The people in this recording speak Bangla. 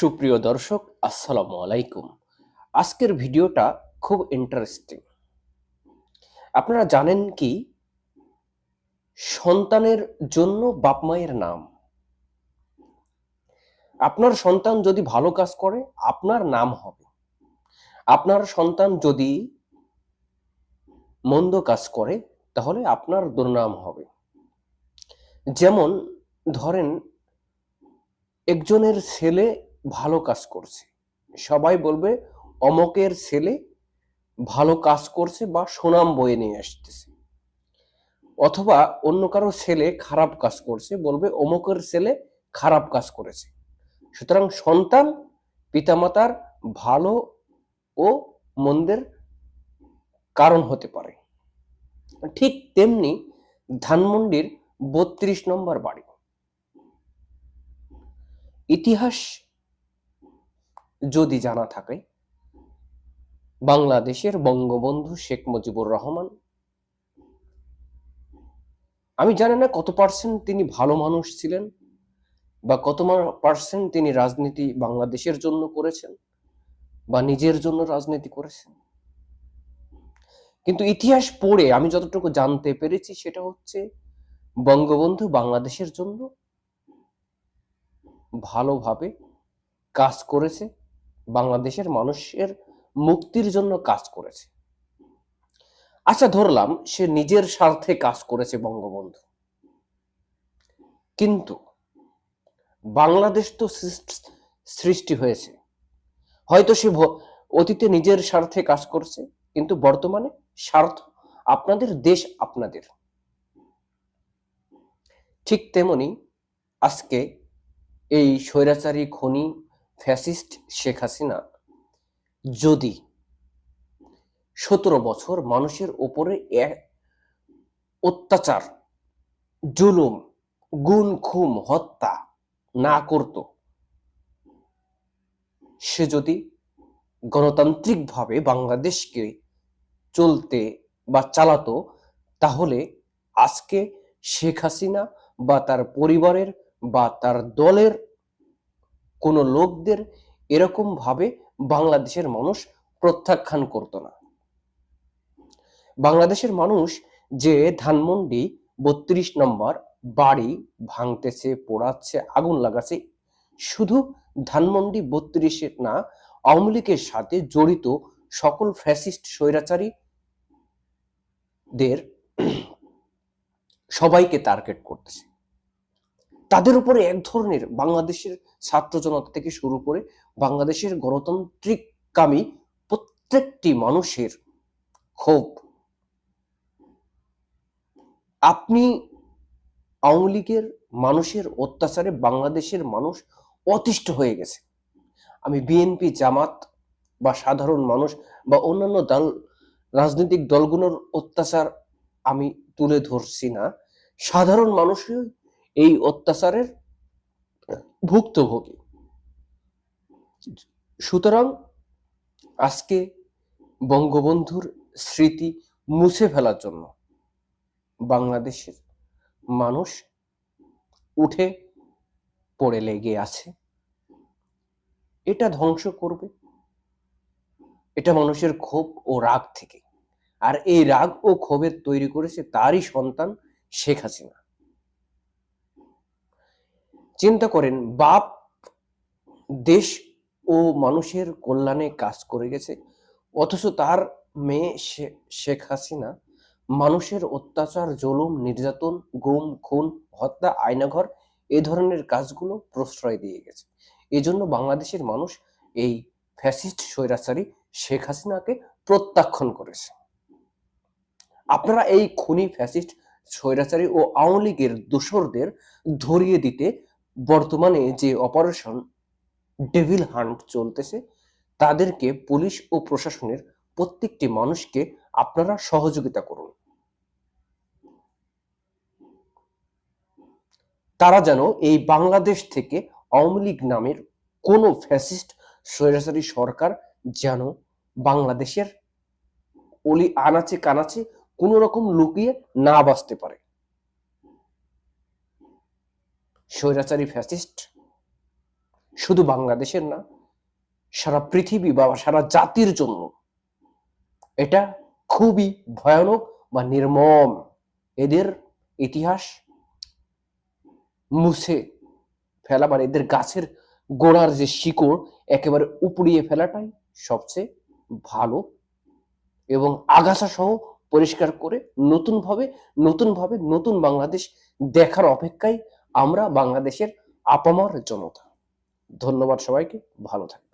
সুপ্রিয় দর্শক, আসসালামু আলাইকুম। আজকের ভিডিওটা খুব ইন্টারেস্টিং আপনারা জানেন কি? সন্তানের জন্য বাপ মায়ের নাম। আপনার সন্তান যদি ভালো কাজ করে, আপনার নাম হবে। আপনার সন্তান যদি মন্দ কাজ করে, তাহলে আপনার দুর্নাম হবে। যেমন ধরেন, একজনের ছেলে ভালো কাজ করছে। সবাই বলবে, অমকের ছেলে ভালো কাজ করছে বা সুনাম বয়ে নিয়ে আসতেছে। অথবা অন্য কারও ছেলে খারাপ কাজ করছে, বলবে, অমকের ছেলে খারাপ কাজ করেছে। সুতরাং সন্তান পিতামাতার ভালো ও মন্দের কারণ হতে পারে। ঠিক তেমনি ধানমন্ডির বত্রিশ নম্বর বাড়ি। ইতিহাস যদি জানা থাকে, বাংলাদেশের বঙ্গবন্ধু শেখ মুজিবুর রহমান, আমি জানি না কত পার্সেন্ট তিনি ভালো মানুষ ছিলেন বা কত পার্সেন্ট তিনি রাজনীতি বাংলাদেশের জন্য করেছেন বা নিজের জন্য রাজনীতি করেছেন। কিন্তু ইতিহাস পড়ে আমি যতটুকু জানতে পেরেছি সেটা হচ্ছে বঙ্গবন্ধু বাংলাদেশের জন্য ভালোভাবে কাজ করেছে বাংলাদেশের মানুষের মুক্তির জন্য কাজ করেছে। আচ্ছা ধরলাম সে নিজের স্বার্থে কাজ করেছে বঙ্গবন্ধু। কিন্তু বাংলাদেশ তো সৃষ্ট- হয়েছে। হয়তো সে অতীতে নিজের স্বার্থে কাজ করছে, কিন্তু বর্তমানে স্বার্থ আপনাদের, দেশ আপনাদের। ঠিক তেমনি আজকে এই স্বৈরাচারী খনি ফ্যাসিস্ট শেখ হাসিনা যদি সতেরো বছর মানুষের ওপরে অত্যাচার, জুলুম গুণ খুম, হত্যা না করত, সে যদি গণতান্ত্রিকভাবে বাংলাদেশকে চলতে বা চালাতো, তাহলে আজকে শেখ হাসিনা বা তার পরিবারের বা তার দলের কোনো লোকদের এরকম ভাবে বাংলাদেশের মানুষ প্রত্যাখ্যান করত না। বাংলাদেশের মানুষ যে ধানমন্ডি বত্রিশ নম্বর বাড়ি ভাঙতেছে, পোড়াচ্ছে, আগুন লাগাচ্ছে, শুধু ধানমন্ডি বত্রিশে না, আওয়ামী লীগের সাথে জড়িত সকল ফ্যাসিস্ট স্বৈরাচারী দের সবাইকে টার্গেট করতেছে। তাদের উপরে এক ধরনের বাংলাদেশের ছাত্র জনতা থেকে শুরু করে বাংলাদেশের গণতান্ত্রিককামী প্রত্যেকটি মানুষের ক্ষোভ। আপনি আওয়ামী লীগের মানুষের অত্যাচারে বাংলাদেশের মানুষ অতিষ্ঠ হয়ে গেছে। আমি বিএনপি জামাত বা সাধারণ মানুষ বা অন্যান্য দল, রাজনৈতিক দলগুলোর অত্যাচার আমি তুলে ধরছি না। সাধারণ মানুষই এই অত্যাচারের ভুক্তভোগী। সুতরাং আজকে বঙ্গবন্ধুর স্মৃতি মুছে ফেলার জন্য বাংলাদেশের মানুষ উঠে পড়ে লেগে আছে। এটা ধ্বংস করবে। এটা মানুষের ক্ষোভ ও রাগ থেকে। আর এই রাগ ও ক্ষোভের তৈরি করেছে তারই সন্তান শেখ হাসিনা। চিন্তা করেন, বাপ দেশ ও মানুষের কল্যাণে কাজ করে গেছে। অথচ তার মেয়ে শেখ হাসিনা মানুষের অত্যাচার, জুলুম, নির্যাতন, গুম, খুন, হত্যা আয়নাঘর এ ধরনের কাজগুলো প্রশ্রয় দিয়ে গেছে। এজন্য বাংলাদেশের মানুষ এই ফ্যাসিস্ট স্বৈরাচারী শেখ হাসিনাকে প্রত্যাখ্যান করেছে। আপনারা এই খুনি ফ্যাসিস্ট স্বৈরাচারী ও আওয়ামী লীগের দোসরদের ধরিয়ে দিতে বর্তমানে যে অপারেশন ডেভিল হান্ট চলতেছে, তাদেরকে পুলিশ ও প্রশাসনের প্রত্যেকটি মানুষকে আপনারা সহযোগিতা করুন। তারা যেন এই বাংলাদেশ থেকে আওয়ামী লীগ নামের কোনো ফ্যাসিস্ট স্বৈরাচারী সরকার যেন বাংলাদেশের অলি আনাচে কানাচে কোনো রকম লুকিয়ে না বাঁচতে পারে। স্বৈরাচারী ফ্যাসিস্ট। শুধু বাংলাদেশের না, সারা পৃথিবী বা সারা জাতির জন্য এটা খুবই ভয়ানক বা নির্মম। এদের ইতিহাস মুছে ফেলা মানে এদের গাছের গোড়ার যে শিকড়, একেবারে উপড়িয়ে ফেলাটাই সবচেয়ে ভালো এবং আগাছা সহ পরিষ্কার করে নতুনভাবে নতুনভাবে নতুন বাংলাদেশ দেখার অপেক্ষায় আমরা বাংলাদেশের আপামার জনতা। ধন্যবাদ সবাইকে ভালো থাকবেন।